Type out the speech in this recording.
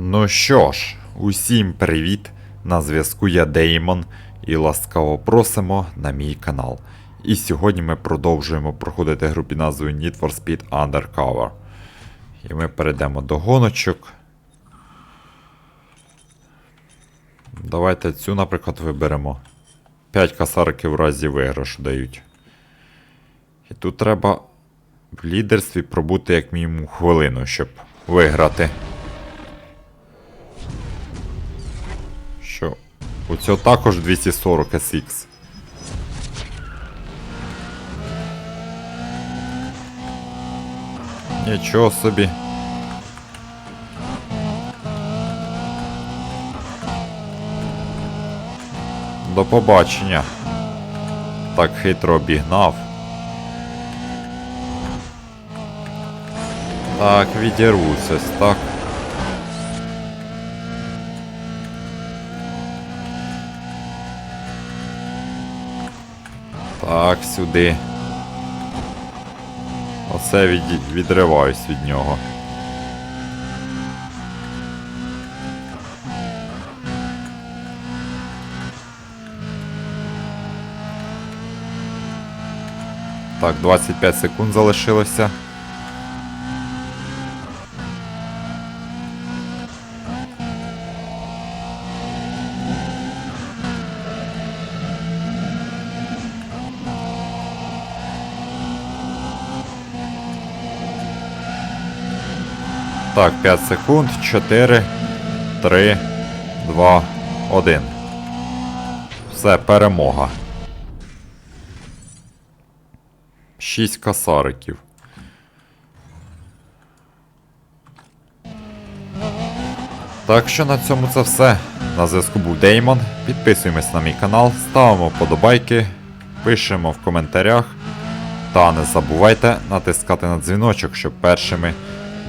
Ну що ж, усім привіт! На зв'язку я Деймон і ласкаво просимо на мій канал. І сьогодні ми продовжуємо проходити гру під назвою Need for Speed Undercover. І ми перейдемо до гоночок. Давайте цю, наприклад, виберемо. 5 касариків в разі виграшу дають. І тут треба в лідерстві пробути як мінімум хвилину, щоб виграти. У цього також 240 SX. Нічого собі. До побачення. Так хитро обігнав. Так, відірвусь ось так. Так, сюди. Оце від... відриваюсь від нього. Так, 25 секунд залишилося. Так, 5 секунд. 4, 3, 2, 1. Все, перемога. 6 касариків. Так що на цьому це все. На зв'язку був Деймон. Підписуємось на мій канал, ставимо вподобайки, пишемо в коментарях. Та не забувайте натискати на дзвіночок, щоб першими